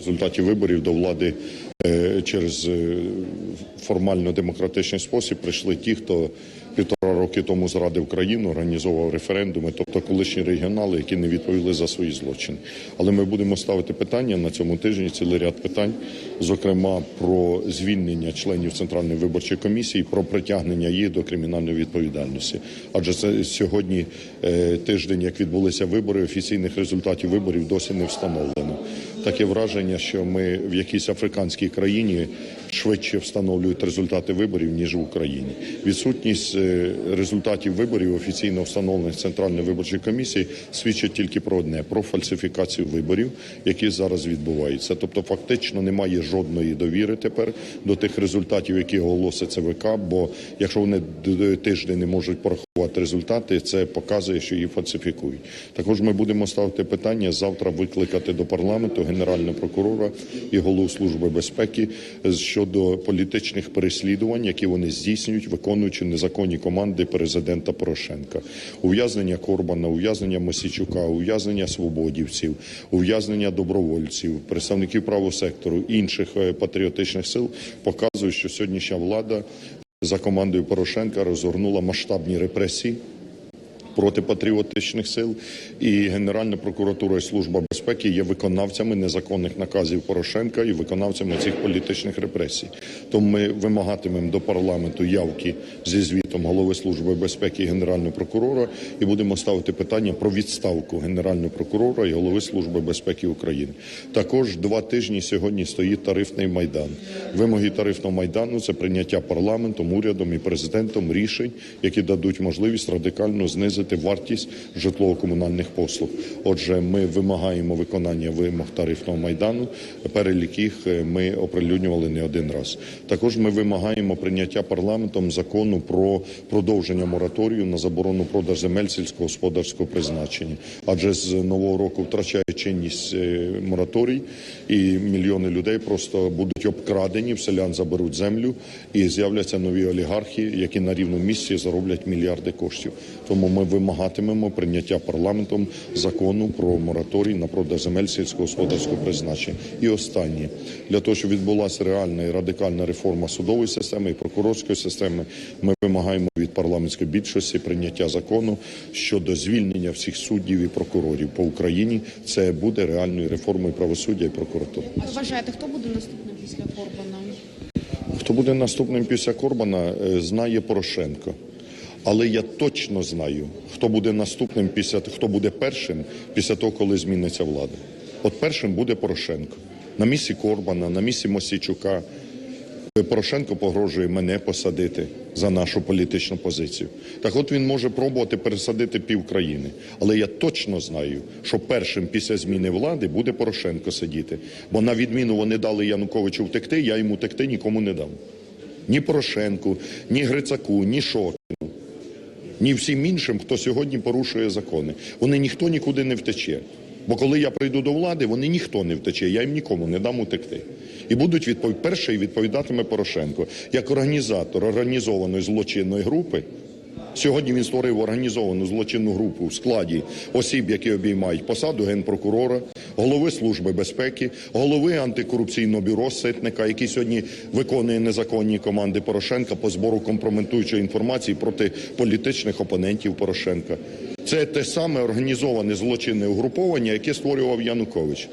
результаті виборів до влади е, через е, формально-демократичний спосіб прийшли ті, хто півтора роки тому зрадив країну, організовував референдуми, тобто колишні регіонали, які не відповіли за свої злочини. Але ми будемо ставити питання на цьому тижні, цілий ряд питань, зокрема про звільнення членів Центральної виборчої комісії, про притягнення їх до кримінальної відповідальності. Адже це сьогодні е, тиждень, як відбулися вибори, офіційних результатів виборів досі не встановлено. Таке враження, що ми в якійсь африканській країні швидше встановлюють результати виборів ніж в Україні. Відсутність е, результатів виборів офіційно встановлених Центральної виборчої комісії свідчить тільки про одне про фальсифікацію виборів, які зараз відбуваються. Тобто, фактично немає жодної довіри тепер до тих результатів, які оголосить ЦВК. Бо якщо вони д- тиждень не можуть порахувати результати, це показує, що її фальсифікують. Також ми будемо ставити питання завтра викликати до парламенту генерального прокурора і голову служби безпеки щодо політичних переслідувань, які вони здійснюють, виконуючи незаконні команди президента Порошенка, ув'язнення Корбана, ув'язнення Мосійчука, ув'язнення свободівців, ув'язнення добровольців, представників правого сектору, інших е, патріотичних сил показують, що сьогоднішня влада за командою Порошенка розгорнула масштабні репресії проти патріотичних сил, і Генеральна прокуратура і служба безпеки є виконавцями незаконних наказів Порошенка і виконавцями цих політичних репресій. Тому ми вимагатимемо до парламенту явки зі звітом голови служби безпеки і генерального прокурора, і будемо ставити питання про відставку генерального прокурора і голови служби безпеки України. Також два тижні сьогодні стоїть тарифний майдан. Вимоги тарифного майдану це прийняття парламентом, урядом і президентом рішень, які дадуть можливість радикально знизити вартість житлово-комунальних послуг. Отже, ми вимагаємо виконання вимог тарифного майдану, перелік їх е, ми оприлюднювали не один раз. Також ми вимагаємо прийняття парламентом закону про продовження мораторію на заборону продаж земель сільськогосподарського призначення. Адже з нового року втрачає чинність е, мораторій, і мільйони людей просто будуть обкрадені, в селян заберуть землю, і з'являться нові олігархи, які на рівному місці зароблять мільярди коштів. Тому ми вимагатимемо прийняття парламентом закону про мораторій на продаж земель сільськогосподарського призначення. І останнє для того, щоб відбулася реальна і радикальна реформа судової системи і прокурорської системи, ми вимагаємо від парламентської більшості прийняття закону щодо звільнення всіх суддів і прокурорів по Україні. Це буде реальною реформою правосуддя і прокуратури. А вважаєте, хто буде наступним після Корбана? Хто буде наступним після Корбана, е, знає Порошенко. Але я точно знаю, хто буде наступним після хто буде першим після того, коли зміниться влада. От першим буде Порошенко на місці Корбана, на місці Мосійчука. Порошенко погрожує мене посадити за нашу політичну позицію. Так от він може пробувати пересадити пів країни. Але я точно знаю, що першим після зміни влади буде Порошенко сидіти. Бо на відміну вони дали Януковичу втекти, я йому втекти нікому не дам. Ні Порошенку, ні Грицаку, ні Шокіну, ні всім іншим, хто сьогодні порушує закони. Вони ніхто нікуди не втече. Бо коли я прийду до влади, вони ніхто не втече, я їм нікому не дам утекти. І будуть відповідь перший відповідатиме Порошенко як організатор організованої злочинної групи. Сьогодні він створив організовану злочинну групу в складі осіб, які обіймають посаду генпрокурора, голови служби безпеки, голови антикорупційного бюро Ситника, який сьогодні виконує незаконні команди Порошенка по збору компрометуючої інформації проти політичних опонентів Порошенка. Це те саме організоване злочинне угруповання, яке створював Янукович.